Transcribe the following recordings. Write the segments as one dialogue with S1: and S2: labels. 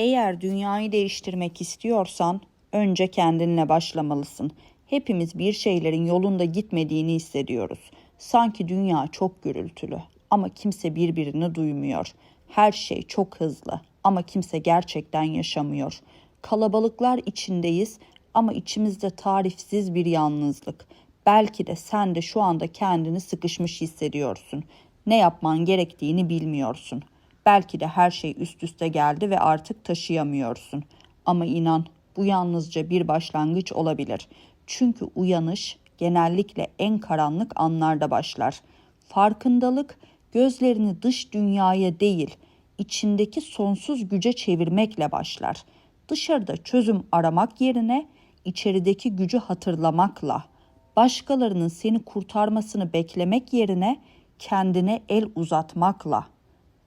S1: Eğer dünyayı değiştirmek istiyorsan önce kendinle başlamalısın. Hepimiz bir şeylerin yolunda gitmediğini hissediyoruz. Sanki dünya çok gürültülü ama kimse birbirini duymuyor. Her şey çok hızlı ama kimse gerçekten yaşamıyor. Kalabalıklar içindeyiz ama içimizde tarifsiz bir yalnızlık. Belki de sen de şu anda kendini sıkışmış hissediyorsun. Ne yapman gerektiğini bilmiyorsun. Belki de her şey üst üste geldi ve artık taşıyamıyorsun. Ama inan bu yalnızca bir başlangıç olabilir. Çünkü uyanış genellikle en karanlık anlarda başlar. Farkındalık gözlerini dış dünyaya değil, içindeki sonsuz güce çevirmekle başlar. Dışarıda çözüm aramak yerine içerideki gücü hatırlamakla, başkalarının seni kurtarmasını beklemek yerine kendine el uzatmakla.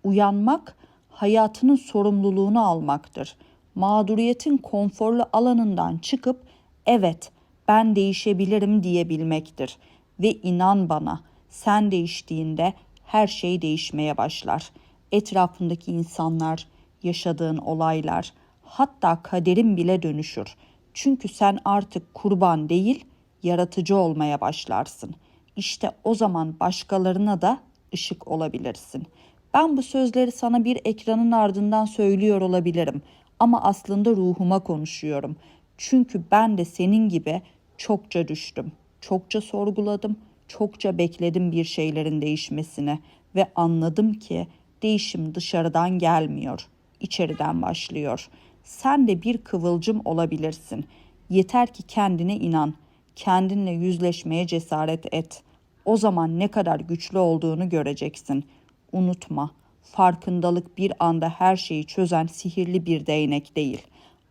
S1: Uyanmak hayatının sorumluluğunu almaktır. Mağduriyetin konforlu alanından çıkıp evet ben değişebilirim diyebilmektir ve inan bana sen değiştiğinde her şey değişmeye başlar. Etrafındaki insanlar, yaşadığın olaylar, hatta kaderin bile dönüşür. Çünkü sen artık kurban değil, yaratıcı olmaya başlarsın. İşte o zaman başkalarına da ışık olabilirsin. Ben bu sözleri sana bir ekranın ardından söylüyor olabilirim ama aslında ruhuma konuşuyorum. Çünkü ben de senin gibi çokça düştüm, çokça sorguladım, çokça bekledim bir şeylerin değişmesini ve anladım ki değişim dışarıdan gelmiyor, içeriden başlıyor. Sen de bir kıvılcım olabilirsin. Yeter ki kendine inan, kendinle yüzleşmeye cesaret et. O zaman ne kadar güçlü olduğunu göreceksin. Unutma, farkındalık bir anda her şeyi çözen sihirli bir değnek değil.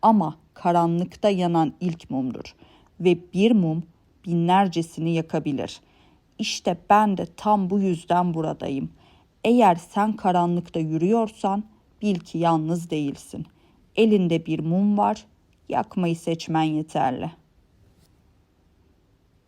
S1: Ama karanlıkta yanan ilk mumdur ve bir mum binlercesini yakabilir. İşte ben de tam bu yüzden buradayım. Eğer sen karanlıkta yürüyorsan bil ki yalnız değilsin. Elinde bir mum var, yakmayı seçmen yeterli.''